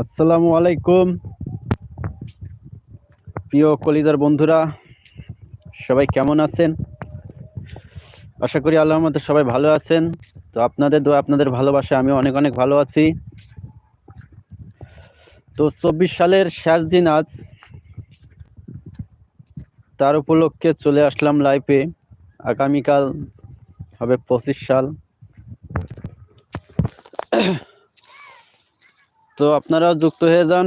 আসসালামু আলাইকুম। প্রিয় কলিজার বন্ধুরা, সবাই কেমন আছেন? আশা করি আল্লাহর মধ্যে সবাই ভালো আছেন। তো আপনাদের দোয়া, আপনাদের ভালোবাসা আমি অনেক অনেক ভালো আছি। তো চব্বিশ সালের শেষ দিন আজ, তার উপলক্ষে চলে আসলাম লাইভে আগামীকাল হবে পঁচিশ সাল। তো আপনারাও যুক্ত হয়ে যান।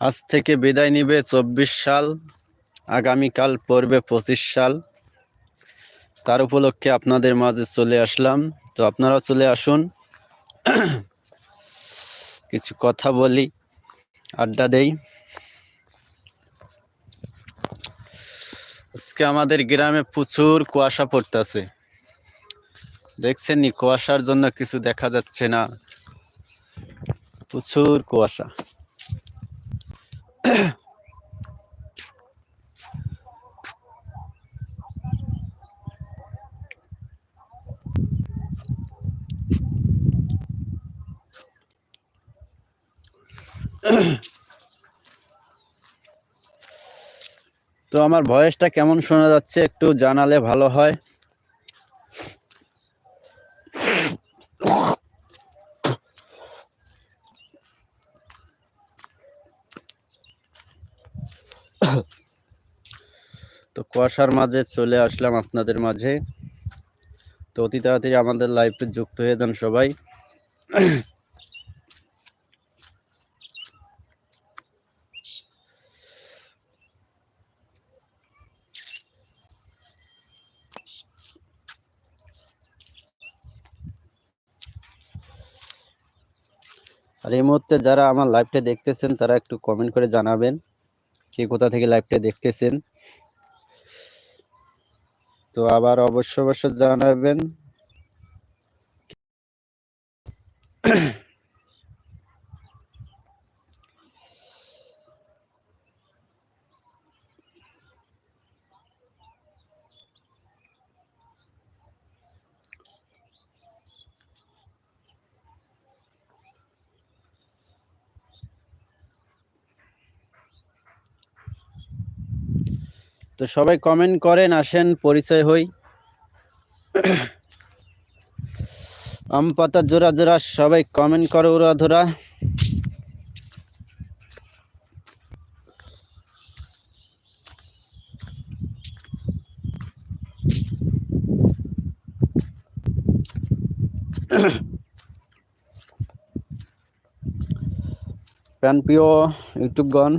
আজ থেকে বিদায় নিবে চব্বিশ সাল, আগামীকাল পড়বে পঁচিশ সাল। তার উপলক্ষে আপনাদের মাঝে চলে আসলাম। তো আপনারাও চলে আসুন। কিছু কথা বলি, আড্ডা দেই। আজকে আমাদের গ্রামে প্রচুর কুয়াশা পড়তেছে। দেখছেন নি, কুয়াশার জন্য কিছু দেখা যাচ্ছে না। প্রচুর কুয়াশা। তো আমার ভয়েসটা কেমন শোনা যাচ্ছে একটু জানালে ভালো হয়। কুয়াশার মাঝে চলে আসলাম আপনাদের মাঝে। তো অতি তাড়াতাড়ি আমাদের লাইফে যুক্ত হয়ে যান সবাই। আর এই মুহূর্তে যারা আমার লাইভটা দেখতেছেন, তারা একটু কমেন্ট করে জানাবেন, কে কোথা থেকে লাইভটা দেখতেছেন। তো আবার অবশ্য অবশ্য জানাবেন। তো সবাই কমেন্ট করেন, আসেন, পরিচয় হই। আম পাতা জোড়া জোড়া, সবাই কমেন্ট করো ওরা ধরা। প্যান প্রিয় ইউটিউবগণ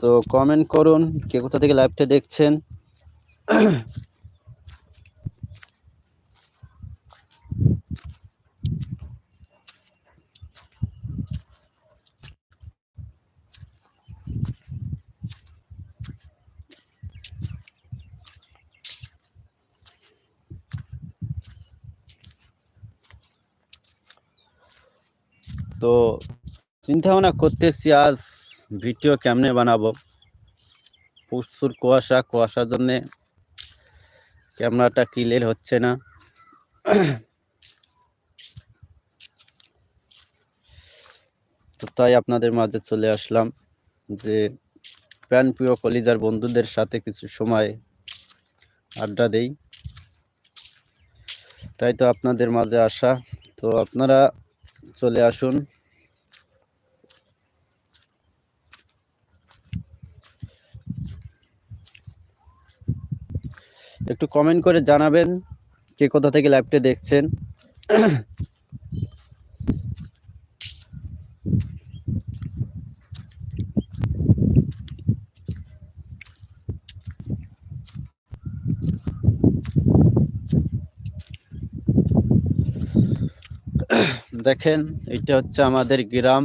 তো কমেন্ট করুন কে কোথা থেকে লাইভটা দেখছেন। তো চিন্তা ভাবনা করতেছি আজ ভিডিও কেমনে বানাবো? প্রচুর কুয়াশা, কুয়াশার জন্যে ক্যামেরাটা ক্লিয়ার হচ্ছে না। তো তাই আপনাদের মাঝে চলে আসলাম যে প্যান প্রিয় কলিজার বন্ধুদের সাথে কিছু সময় আড্ডা দেই। তাই তো আপনাদের মাঝে আসা। তো আপনারা চলে আসুন। একটু কমেন্ট করে জানাবেন কে কোথা থেকে লাইভটা দেখছেন। দেখেন এটা হচ্ছে আমাদের গ্রাম।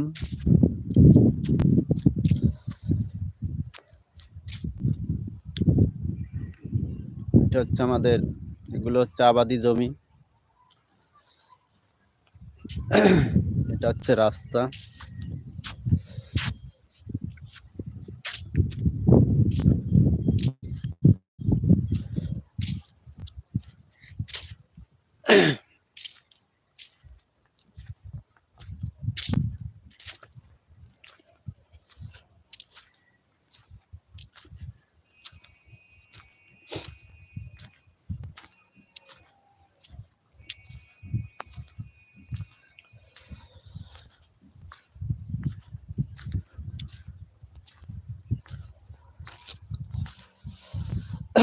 এটা হচ্ছে আমাদের এগুলো হচ্ছে আবাদি জমি। এটা হচ্ছে রাস্তা।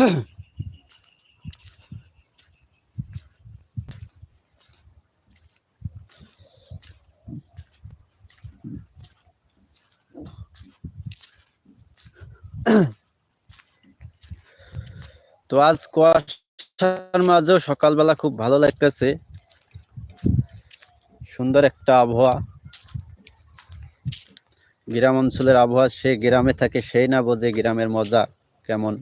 তো আজ কুয়াশার মাঝেও সকালবেলা খুব ভালো লাগতেছে। সুন্দর একটা আবহাওয়া। গ্রাম অঞ্চলের আবহাওয়া সে গ্রামে থাকে সেই না বোঝে গ্রামের মজা কেমন।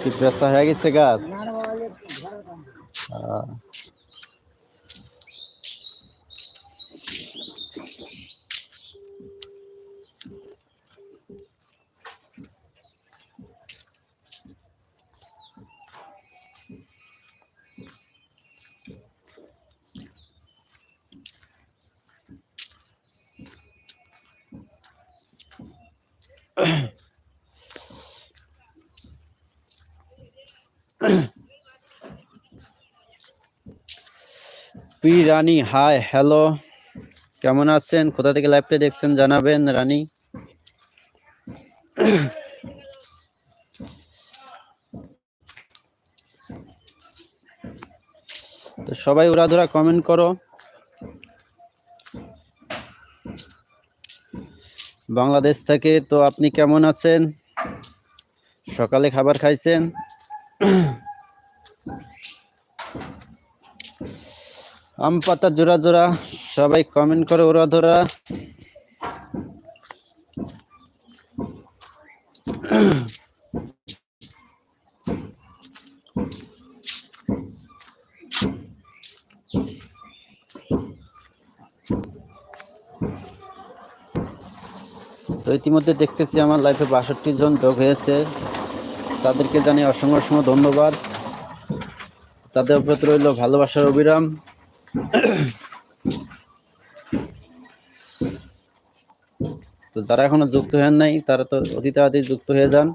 কি পেশা হয়ে গেছে গাছ আহ, পি রানী হাই হ্যালো কেমন আছেন? কোথা থেকে লাইভটা দেখছেন জানাবেন, রানী? তো সবাই উড়াধুরা কমেন্ট করো। বাংলাদেশ থেকে তো আপনি কেমন আছেন? সকালে খাবার খাইছেন? আম পাতা জোড়া জোড়া, সবাই কমেন্ট করে ওরা ধরা। তো ইতিমধ্যে দেখতেছি আমার লাইফে বাষট্টি জন যোগ হয়েছে। তাদেরকে জানি অসংখ্য অসংখ্য ধন্যবাদ। তাদের প্রতি রইল ভালোবাসার অবিরাম। তো যারা এখনও যুক্ত হন নাই, তারা তো অতি তাড়াতাড়ি যুক্ত হয়ে যান।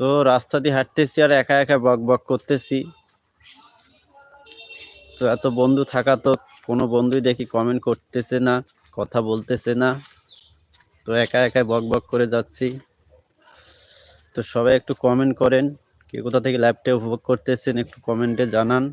তো রাস্তা দিয়ে হাঁটতেছি আর একা একা বক বক করতেছি। তো এত বন্ধু থাকা তো কোনো বন্ধুই দেখি কমেন্ট করতেছে না, কথা বলতেছে না। তো একা একা বক বক করে যাচ্ছি। তো সবাই একটু কমেন্ট করেন, কে কোথা থেকে ল্যাপটপ উপভোগ করতেছেন একটু কমেন্টে জানান।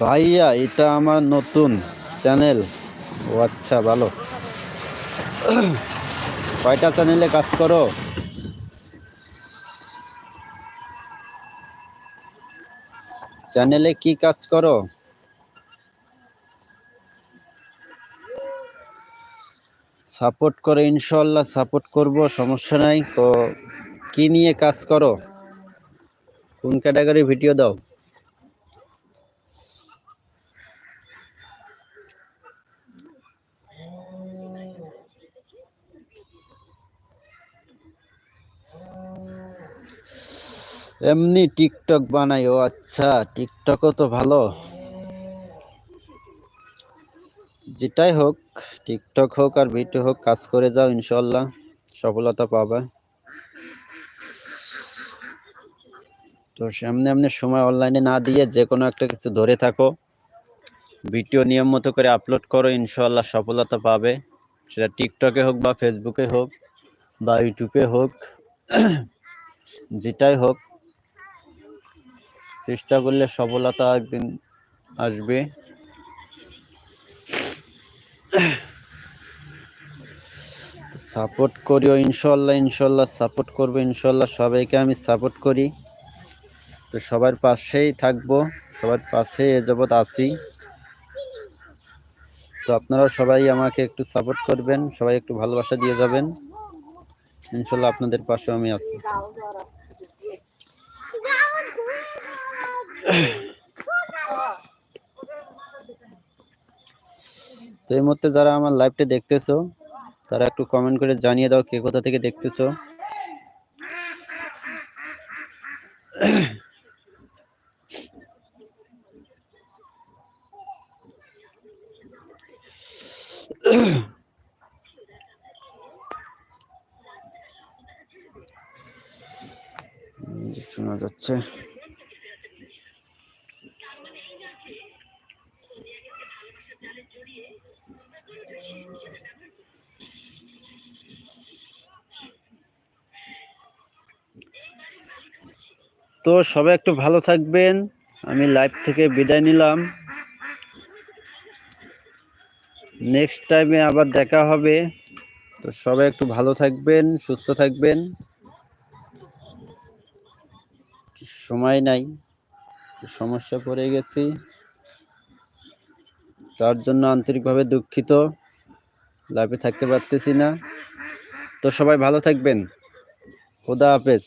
ভাইয়া, এটা আমার নতুন চ্যানেল। ও আচ্ছা ভালো। কয়টা চ্যানেলে কাজ করো? চ্যানেলে কি কাজ করো? সাপোর্ট করে ইনশাল্লাহ সাপোর্ট করব, সমস্যা নাই। তো কি নিয়ে কাজ করো? কোন ক্যাটাগরি ভিডিও দাও? এমনি টিকটক বানাই, ও আচ্ছা টিকটকও তো ভালো। যেটাই হোক, টিকটক হোক আর ভিডিও হোক, কাজ করে যাও ইনশাল্লাহ সফলতা পাবে। তো সামনে এমনি সময় অনলাইনে না দিয়ে যে কোনো একটা কিছু ধরে থাকো। ভিডিও নিয়ম মতো করে আপলোড করো ইনশাল্লাহ সফলতা পাবে। সেটা টিকটকে হোক বা ফেসবুকে হোক বা ইউটিউবে হোক, যেটাই হোক চেষ্টা করলে সফলতা একদিন আসবে। সাপোর্ট করিও ইনশাল্লাহ ইনশাল্লাহ সাপোর্ট করব ইনশাল্লাহ সবাইকে আমি সাপোর্ট করি। তো সবার পাশেই থাকব, সবার পাশে এ যাবৎ আছি। তো আপনারা সবাই আমাকে একটু সাপোর্ট করবেন, সবাই একটু ভালোবাসা দিয়ে যাবেন। ইনশাল্লাহ আপনাদের পাশে আমি আছি। তো এই মুহূর্তে যারা আমার লাইভটা দেখতেছো, তারা একটু কমেন্ট করে জানিয়ে দাও কে কোথা থেকে দেখতেছো। শোনা যাচ্ছে। তো সবাই একটু ভালো থাকবেন। আমি লাইভ থেকে বিদায় নিলাম। নেক্সট টাইমে আবার দেখা হবে। তো সবাই একটু ভালো থাকবেন, সুস্থ থাকবেন। সময় নাই। একটু সমস্যা পড়ে গেছি। তার জন্য আন্তরিকভাবে দুঃখিত। লাইভে থাকতে পারতেছি না। তো সবাই ভালো থাকবেন। খোদা হাফেজ।